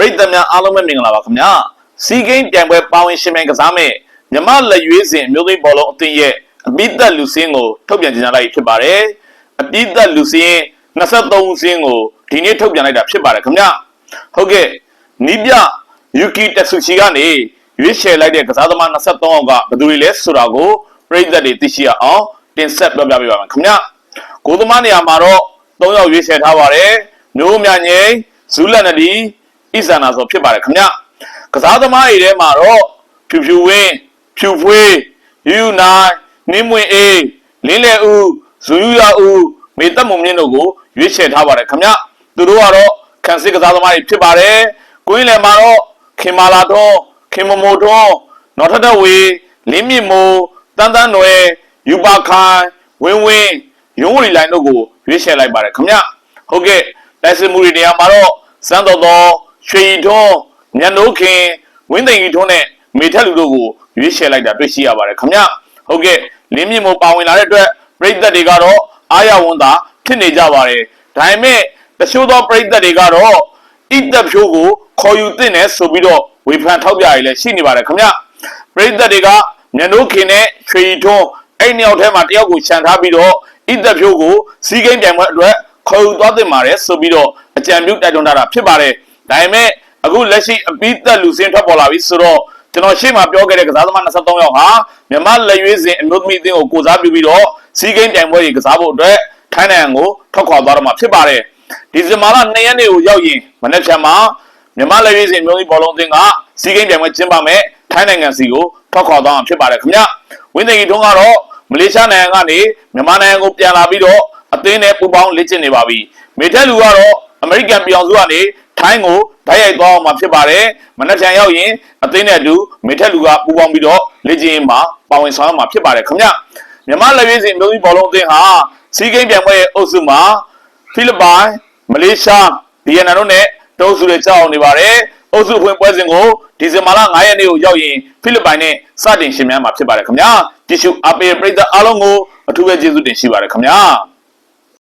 ရိသတ်များအားလုံးပဲမင်္ဂလာပါခင်ဗျာစီဂိမ်းပြိုင်ပွဲပါဝင်ရှင်မြိုင်ကစားမဲ့မြမလက်ရွေးစင်အမျိုးသိန်းဘောလုံးအသင်းရဲ့အပိသက်လူစင်းကိုထုတ်ပြန်ကြေညာလိုက်ဖြစ်ပါတယ်အပိသက်လူစင်း23ဦးစင်းကိုဒီနေ့ထုတ်ပြန်လိုက်တာဖြစ်ပါတယ်ခင်ဗျာဟုတ်ကဲ့နီးပြယူကီတက်ဆူချီကနေရွေးချယ်လိုက်တဲ့ကစားသမား23ယောက်ကဘယ်သူတွေလဲဆိုတာကိုပြည်သက်တွေသိရှိရအောင်တင်ဆက်ပြောပြပေးပါမယ်ခင်ဗျာကိုသမားနေရာမှာတော့3ယောက်ရွေးချယ်ထားပါတယ်မျိုးမြငိမ့်ဇူးလက်နဒီ ဣဇာနာဆိုဖြစ်ပါတယ်ခင်ဗျကစားသမားတွေထဲမှာတော့ဖြူဖြူဝင်းဖြူဖွေးယူယူနိုင်နင်းမွင်အေးလင်းလေဦးဇူယူရဦးမေတက်မုံမြင့်တို့ကိုရွေးချယ်ထားပါတယ်ခင်ဗျသူတို့ကတော့ခံစစ်ကစားသမားတွေဖြစ်ပါတယ်ကိုင်းလယ်မှာတော့ခင်မာလာတော့ခင်မမိုတော့နော်ထထဝေလင်းမြင့်မိုးတန်းတန်းနွယ်ယူပါခိုင်ဝင်းဝင်းရုံးဝရီလိုင်းတို့ကိုရွေးချယ်လိုက်ပါတယ်ခင်ဗျဟုတ်ကဲ့တိုက်စစ်မှုတွေနေရာမှာတော့စမ်းတော်တော် ရွှေရီထွန်းညနိုးခင်ဝင်းသိန်ကြီးထွန်းနဲ့မေထက်လူတို့ကိုရွေးချယ်လိုက်တာတွေ့ရှိရပါတယ်ခင်ဗျဟုတ်ကဲ့လင်းမြင့်မို့ပါဝင်လာတဲ့အတွက်ပြည်သက်တွေကတော့အားရဝန်သာဖြစ်နေကြပါတယ်ဒါပေမဲ့တချို့သောပြည်သက်တွေကတော့ဣသက်ဖြိုးကိုခေါ်ယူသင့်တယ်ဆိုပြီးတော့ဝေဖန်ထောက်ပြရည်လည်းရှိနေပါတယ်ခင်ဗျပြည်သက်တွေကညနိုးခင်နဲ့ရွှေရီထွန်းအဲ့နှစ်ယောက်ထဲမှာတယောက်ကိုခြံထားပြီးတော့ဣသက်ဖြိုးကိုစီးကိန်းပြိုင်ပွဲအတွက်ခေါ်ယူသွားသင့်ပါတယ်ဆိုပြီးတော့အကြံပြုတိုက်တွန်းထားတာဖြစ်ပါတယ် ဒါပေမဲ့အခုလက်ရှိအပိသက်လူစင်းထွက်ပေါ်လာပြီဆိုတော့ကျွန်တော်ရှေ့မှာပြောခဲ့တဲ့ကစားသမား23ယောက်ဟာမြန်မာလက်ရွေးစင်အမျိုးသမီးအသင်းကိုကိုစားပြုပြီးတော့စီးကိန်းပြိုင်ပွဲကြီးကစားဖို့အတွက်ထိုင်းနိုင်ငံကိုထွက်ခွာသွားတော့မှာဖြစ်ပါတယ်ဒီဇင်ဘာလ2ရက်နေ့ကိုရောက်ရင်မနေ့ဖြန်မှာမြန်မာလက်ရွေးစင်အမျိုးသမီးဘောလုံးအသင်းကစီးကိန်းပြိုင်ပွဲကျင်းပမယ်ထိုင်းနိုင်ငံစီကိုထွက်ခွာသွားမှာဖြစ်ပါတယ်ခင်ဗျဝင်းသိကြီးထွန်းကတော့မလေးရှားနိုင်ငံကနေမြန်မာနိုင်ငံကိုပြန်လာပြီးတော့အသင်းနဲ့ပူးပေါင်းလေ့ကျင့်နေပါပြီမေထက်လူကတော့အမေရိကန်ပြည်အောင်စုကနေ ထိုင်းကိုဓာတ်ရိုက်သွားအောင်မှာဖြစ်ပါတယ်မနက်ဖြန်ရောက်ရင်အသင်းနဲ့အတူမေထက်လူကပူးပေါင်းပြီးတော့လေ့ကျင့်ရေးမှာပါဝင်ဆောင်ရမှာဖြစ်ပါတယ်ခင်ဗျမြန်မာလက်ရွေးစင်မျိုးသမီးဘောလုံးအသင်းဟာစီးကိန်းပြိုင်ပွဲရဲ့အုပ်စုမှာဖိလစ်ပိုင်မလေးရှားဗီယက်နမ်တို့နဲ့တုံးစုတွေကြောက်အောင်နေပါတယ်အုပ်စုဖွင့်ပွဲစဉ်ကိုဒီဇင်ဘာလ9ရက်နေ့ကိုရောက်ရင်ဖိလစ်ပိုင်နဲ့စတင်ရှင်များမှာဖြစ်ပါတယ်ခင်ဗျာတ िश ူအပေပရိသတ်အားလုံးကိုအထူးပဲကျေးဇူးတင်ရှိပါတယ်ခင်ဗျာ